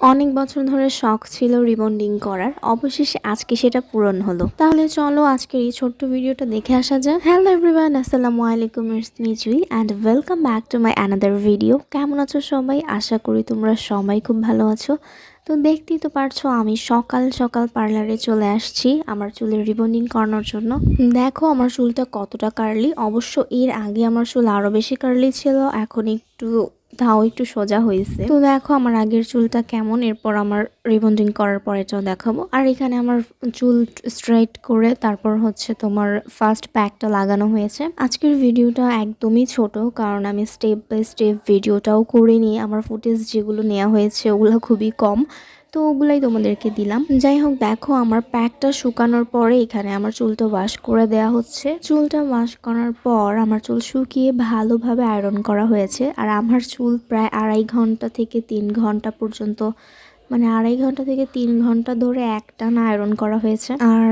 অনেক বছর ধরে শখ ছিল রিবন্ডিং করার। অবশেষে আজকে সেটা পূরণ হলো। তাহলে চলো আজকের এই ছোট্ট ভিডিওটা দেখে আসা যাক। হ্যালো এভরিওয়ান আসসালামু আলাইকুম নিজুই and welcome back to my another video কেমন আছো সবাই? আশা করি তোমরা সবাই খুব ভালো আছো। তো দেখতেই তো পারছ, আমি সকাল সকাল পার্লারে চলে আসছি আমার চুলের রিবন্ডিং করানোর জন্য। দেখো আমার চুলটা কতটা কার্লি অবশ্য এর আগে আমার চুল আরও বেশি কার্লি ছিল, এখন একটু তাও একটু সোজা হয়েছে তো দেখো আমার আগের চুলটা কেমন, এরপর আমার রিবন্ডিং করার পরে এটাও দেখাবো। আর এখানে আমার চুল স্ট্রেট করে তারপর হচ্ছে তোমার ফার্স্ট প্যাকটা লাগানো হয়েছে। আজকের ভিডিওটা একদমই ছোট, কারণ আমি স্টেপ বাই স্টেপ ভিডিওটাও করে নিই। আমার ফুটেজ যেগুলো নেওয়া হয়েছে, ওগুলো খুবই কম। তো ওগুলাই তোমাদেরকে দিলাম। যাই হোক, দেখো আমার প্যাকটা শুকানোর পরে এখানে আমার চুলটা ওয়াশ করে দেয়া হচ্ছে। চুলটা ওয়াশ করার পর আমার চুল শুকিয়ে ভালোভাবে আয়রন করা হয়েছে। আর আমার চুল প্রায় আড়াই ঘণ্টা থেকে তিন ঘণ্টা পর্যন্ত মানে আড়াই ঘণ্টা থেকে তিন ঘণ্টা ধরে একটানা আয়রন করা হয়েছে। আর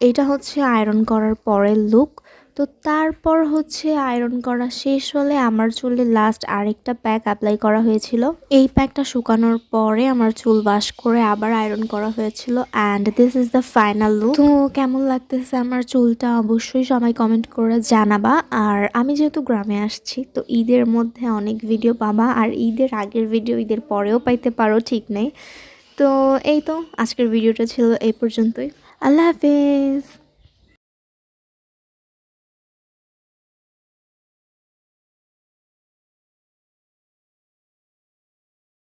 এটা হচ্ছে আয়রন করার পরের লুক তো তারপর হচ্ছে আয়রন করা শেষ হলে আমার চুলে লাস্ট আরেকটা প্যাক অ্যাপ্লাই করা হয়েছিল। এই প্যাকটা শুকানোর পরে আমার চুল ওয়াশ করে আবার আয়রন করা হয়েছিল and this is the final look তো কেমন লাগতেছে আমার চুলটা অবশ্যই সবাই কমেন্ট করে জানাবা। আর আমি যেহেতু গ্রামে আসছি, তো ঈদের মধ্যে অনেক ভিডিও পাবা আর ঈদের আগের ভিডিও ঈদের পরেও পাইতে পারো, ঠিক নেই। তো এই তো, আজকের ভিডিওটা ছিল এই পর্যন্তই। আল্লাহ হাফেজ।